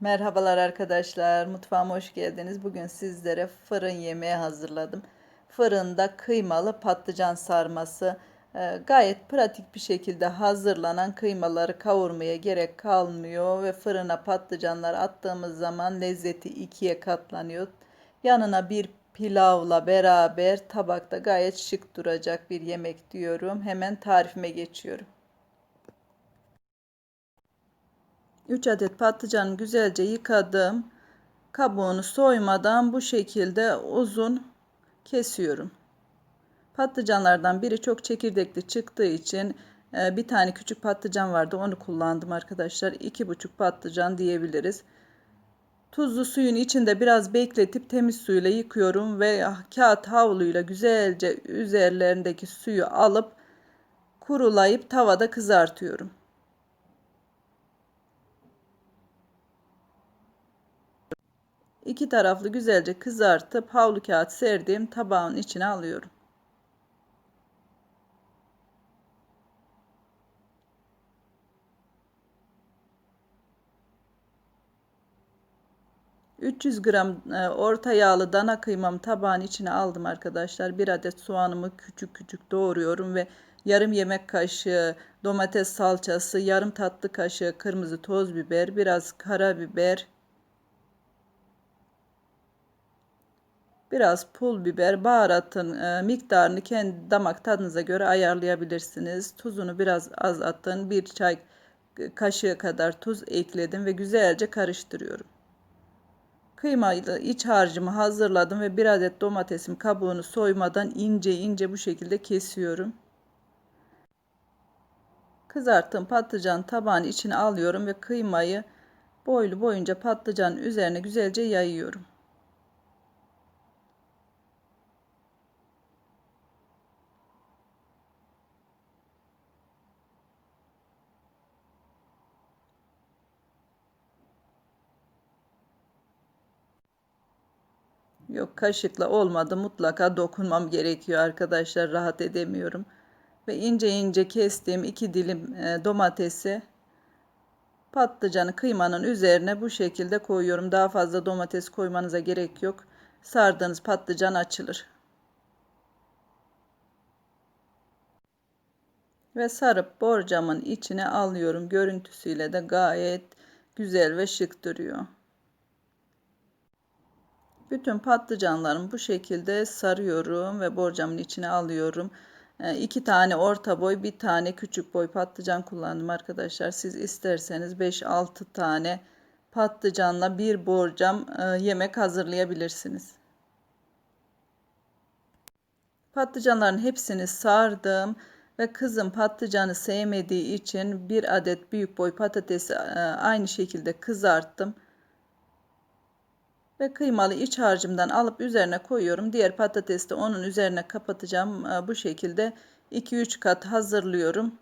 Merhabalar arkadaşlar, mutfağıma hoş geldiniz. Bugün sizlere fırın yemeği hazırladım. Fırında kıymalı patlıcan sarması. Ee, gayet pratik bir şekilde hazırlanan kıymaları kavurmaya gerek kalmıyor ve fırına patlıcanlar attığımız zaman lezzeti ikiye katlanıyor. Yanına bir pilavla beraber tabakta gayet şık duracak bir yemek diyorum. Hemen tarifime geçiyorum. 3 adet patlıcanı güzelce yıkadım. Kabuğunu soymadan bu şekilde uzun kesiyorum. Patlıcanlardan biri çok çekirdekli çıktığı için e, bir tane küçük patlıcan vardı. Onu kullandım arkadaşlar. 2,5 patlıcan diyebiliriz. Tuzlu suyun içinde biraz bekletip temiz suyla yıkıyorum ve kağıt havluyla güzelce üzerlerindeki suyu alıp kurulayıp tavada kızartıyorum. İki taraflı güzelce kızartıp havlu kağıt serdiğim tabağın içine alıyorum. ...300 gram e, orta yağlı dana kıymamı tabağın içine aldım arkadaşlar. Bir adet soğanımı küçük küçük doğruyorum ve yarım yemek kaşığı domates salçası, yarım tatlı kaşığı kırmızı toz biber, biraz karabiber, Biraz pul biber, baharatın e, miktarını kendi damak tadınıza göre ayarlayabilirsiniz. Tuzunu biraz az atın. Bir çay kaşığı kadar tuz ekledim ve güzelce karıştırıyorum. Kıymayla iç harcımı hazırladım ve bir adet domatesim kabuğunu soymadan ince ince bu şekilde kesiyorum. Kızarttığım patlıcan tabağın içine alıyorum ve kıymayı boylu boyunca patlıcanın üzerine güzelce yayıyorum. Yok kaşıkla olmadı mutlaka dokunmam gerekiyor arkadaşlar rahat edemiyorum. Ve ince ince kestiğim iki dilim e, domatesi patlıcanı kıymanın üzerine bu şekilde koyuyorum. Daha fazla domates koymanıza gerek yok. Sardığınız patlıcan açılır. Ve sarıp borcamın içine alıyorum. Görüntüsüyle de gayet güzel ve şık duruyor. Bütün patlıcanlarımı bu şekilde sarıyorum ve borcamın içine alıyorum. E, iki tane orta boy, bir tane küçük boy patlıcan kullandım arkadaşlar. Siz isterseniz 5-6 tane patlıcanla bir borcam e, yemek hazırlayabilirsiniz. Patlıcanların hepsini sardım ve kızım patlıcanı sevmediği için bir adet büyük boy patatesi e, aynı şekilde kızarttım ve kıymalı iç harcımdan alıp üzerine koyuyorum. Diğer patatesi de onun üzerine kapatacağım. Ee, bu şekilde 2-3 kat hazırlıyorum.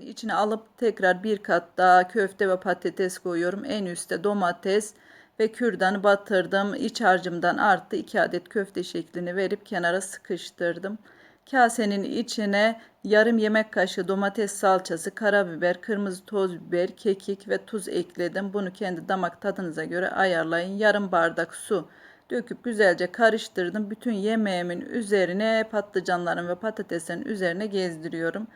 İçine alıp tekrar bir kat daha köfte ve patates koyuyorum. En üstte domates ve kürdanı batırdım. İç harcımdan arttı 2 adet köfte şeklini verip kenara sıkıştırdım. Kasenin içine yarım yemek kaşığı domates salçası, karabiber, kırmızı toz biber, kekik ve tuz ekledim. Bunu kendi damak tadınıza göre ayarlayın. Yarım bardak su döküp güzelce karıştırdım. Bütün yemeğimin üzerine patlıcanların ve patatesin üzerine gezdiriyorum.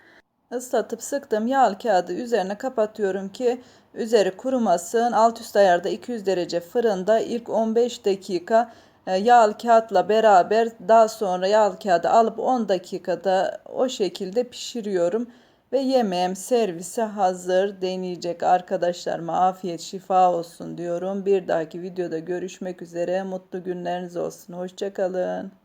Islatıp sıktım yağlı kağıdı üzerine kapatıyorum ki üzeri kurumasın. Alt üst ayarda 200 derece fırında ilk 15 dakika yağlı kağıtla beraber daha sonra yağlı kağıdı alıp 10 dakikada o şekilde pişiriyorum. Ve yemeğim servise hazır deneyecek arkadaşlarıma afiyet şifa olsun diyorum. Bir dahaki videoda görüşmek üzere. Mutlu günleriniz olsun. Hoşçakalın.